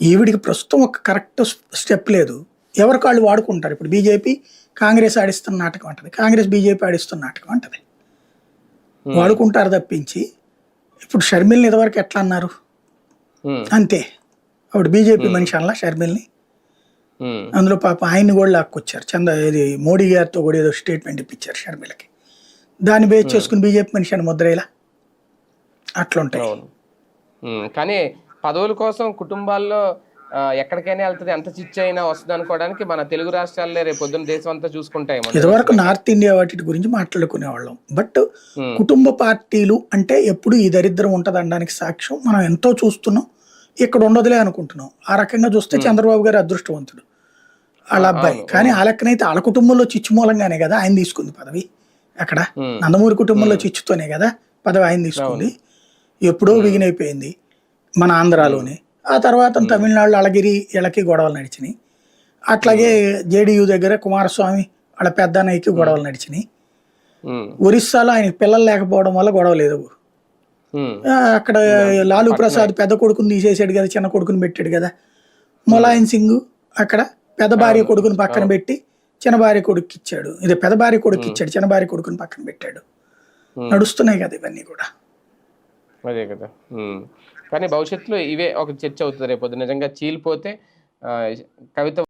ఈవిడికి ప్రస్తుతం ఒక కరెక్ట్ స్టెప్ లేదు. ఎవరి కాళ్ళు వాడుకుంటారు? ఇప్పుడు బీజేపీ కాంగ్రెస్ ఆడిస్తున్న నాటకం అంటది. కాంగ్రెస్ బీజేపీ ఆడిస్తున్న నాటకం అంటది. వాడుకుంటారు తప్పించి ఇప్పుడు షర్మిల్ని ఇదివరకు ఎట్లా అన్నారు? అంతే. అప్పుడు బీజేపీ మనిషి అలా షర్మిల్ని. అందులో పాప ఆయన్ని కూడా లాక్కొచ్చారు. చంద ఇది మోడీ గారితో కూడా ఏదో స్టేట్మెంట్ ఇప్పించారు షర్మిలకి. దాన్ని బేస్ చేసుకుని బీజేపీ మనిషి అని ముద్రేలా అట్లుంటాయి. అవును. ఉమ్, కానీ పదవుల కోసం కుటుంబాల్లో ఎక్కడికైనా వెళ్తుంది ఎంత చిచ్చు అయినా వస్తుంది అనుకోవడానికి మన తెలుగు రాష్ట్రాలే రేపు పొద్దున్న దేశం అంతా చూసుకుంటాయి ఇదివరకు నార్త్ ఇండియా వాటి గురించి మాట్లాడుకునే వాళ్ళం బట్. కుటుంబ పార్టీలు అంటే ఎప్పుడు ఈ దరిద్రం ఉంటది అనడానికి సాక్ష్యం మనం ఎంతో చూస్తున్నాం. ఇక్కడ ఉండదులే అనుకుంటున్నాం. ఆ రకంగా చూస్తే చంద్రబాబు గారు అదృష్టవంతుడు. వాళ్ళ అబ్బాయి. కానీ ఆ లెక్కనైతే వాళ్ళ కుటుంబంలో చిచ్చు మూలంగానే కదా ఆయన తీసుకుంది పదవి. అక్కడ. నందమూరి కుటుంబంలో చిచ్చుతోనే కదా పదవి ఆయన తీసుకుంది. ఎప్పుడో బిగినైపోయింది మన ఆంధ్రాలోనే. ఆ తర్వాత తమిళనాడులో అళగిరి ఇళ్ళకి గొడవలు నడిచినాయి. అట్లాగే జేడీయూ దగ్గర కుమారస్వామి వాళ్ళ పెద్దన్నయ్యకి గొడవలు నడిచినాయి. ఒరిస్సాలో ఆయనకి పిల్లలు లేకపోవడం వల్ల గొడవ లేదు. అక్కడ లాలూ ప్రసాద్ పెద్ద కొడుకుని తీసేసాడు కదా చిన్న కొడుకుని పెట్టాడు కదా. ములాయం సింగ్ అక్కడ పెద్ద భార్య కొడుకుని పక్కన పెట్టి చిన్న భార్య కొడుకు ఇచ్చాడు ఇది పెద్ద భార్య కొడుకు ఇచ్చాడు చిన్న భార్య కొడుకుని పక్కన పెట్టాడు. నడుస్తున్నాయి కదా ఇవన్నీ కూడా. అదే కదా. కానీ భవిష్యత్తులో ఇవే ఒక చర్చ అవుతుంది రేపు నిజంగా చీలిపోతే కవిత